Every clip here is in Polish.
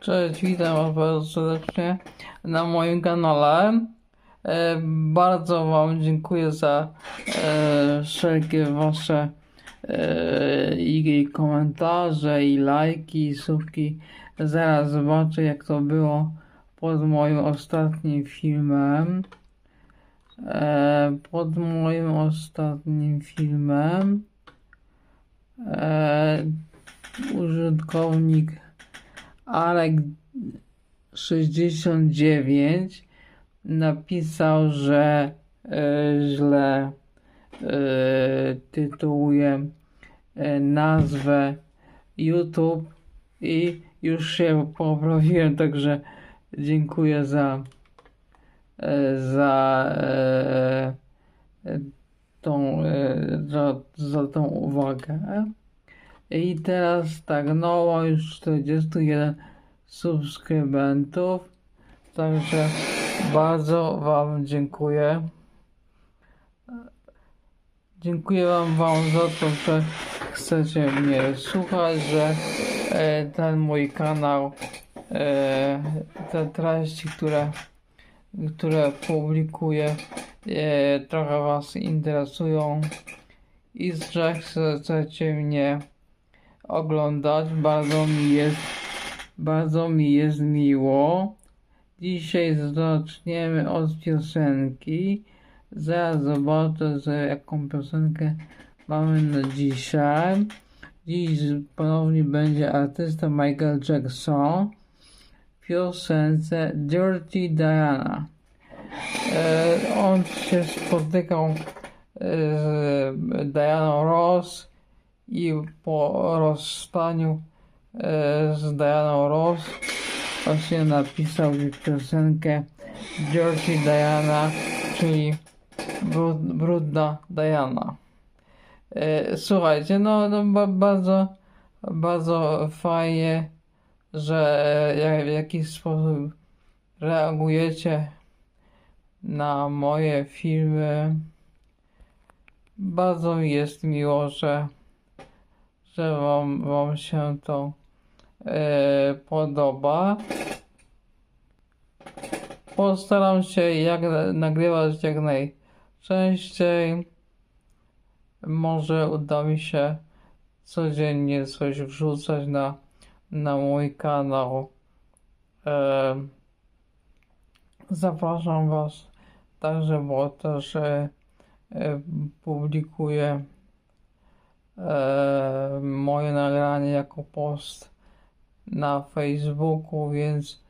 Cześć, witam Was serdecznie na moim kanale. E, bardzo Wam dziękuję za e, wszelkie Wasze e, i, komentarze, i lajki, i subki. Zaraz zobaczę, jak to było pod moim ostatnim filmem. Pod moim ostatnim filmem użytkownik Alek69 napisał, że e, źle e, tytułuje e, nazwę YouTube i już się poprawiłem, także dziękuję za za tą, za, za tą uwagę. I teraz tak, no już 41 subskrybentów. Także bardzo Wam dziękuję. Dziękuję Wam, wam za to, że chcecie mnie słuchać, że e, ten mój kanał, e, te treści, które, które publikuję, e, trochę Was interesują i że chcecie mnie oglądać. Bardzo mi jest, bardzo mi jest miło. Dzisiaj zaczniemy od piosenki. Zaraz zobaczę, że jaką piosenkę mamy na dzisiaj. Dziś ponownie będzie artysta Michael Jackson w piosence Dirty Diana. E, on się spotykał e, z Dianą Ross i po rozstaniu e, z Dianą Ross właśnie napisał piosenkę Dirty Diana, czyli brud, brudna Diana. E, Słuchajcie, no, no ba, bardzo, bardzo fajnie, że jak, w jakiś sposób reagujecie na moje filmy. Bardzo mi jest miło, że że wam, wam się to e, podoba. Postaram się jak, nagrywać jak najczęściej. Może uda mi się codziennie coś wrzucać na, na mój kanał. E, zapraszam Was także, bo też e, publikuję e, moje nagranie jako post na Facebooku, więc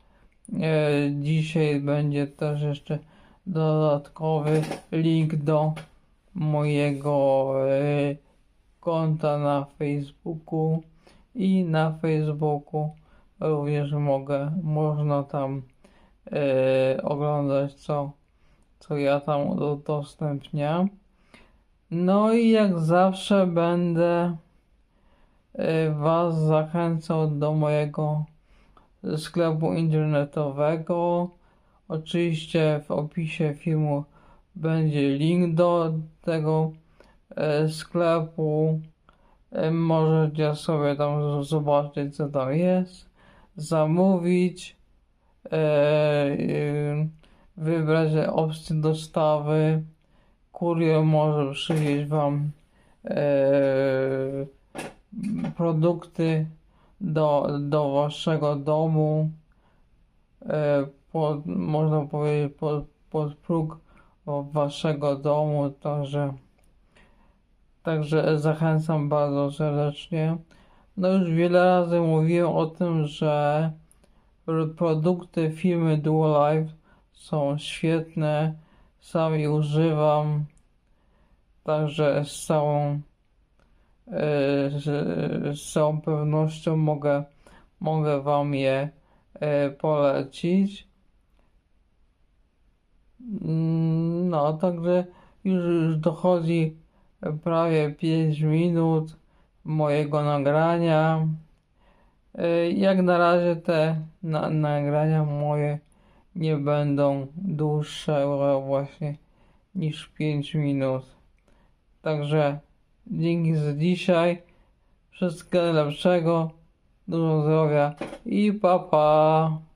e, dzisiaj będzie też jeszcze dodatkowy link do mojego e, konta na Facebooku i na Facebooku również mogę, można tam e, oglądać co, co ja tam udostępniam. No i jak zawsze będę y, Was zachęcał do mojego sklepu internetowego. Oczywiście w opisie filmu będzie link do tego y, sklepu. Y, Możecie sobie tam zobaczyć co tam jest, zamówić, wybrać opcję dostawy kurier może przywieźć Wam e, produkty do, do Waszego domu, e, pod, można powiedzieć pod, pod próg Waszego domu, także, także zachęcam bardzo serdecznie. No już wiele razy mówiłem o tym, że produkty firmy Duolife są świetne sam je używam, także z całą, e, z, z całą pewnością mogę, mogę Wam je e, polecić. Mm, No, także już, już dochodzi prawie 5 minut mojego nagrania. E, Jak na razie te na, nagrania moje nie będą dłuższe właśnie niż 5 minut. Także dzięki za dzisiaj. Wszystkiego najlepszego. dużo zdrowia i pa pa.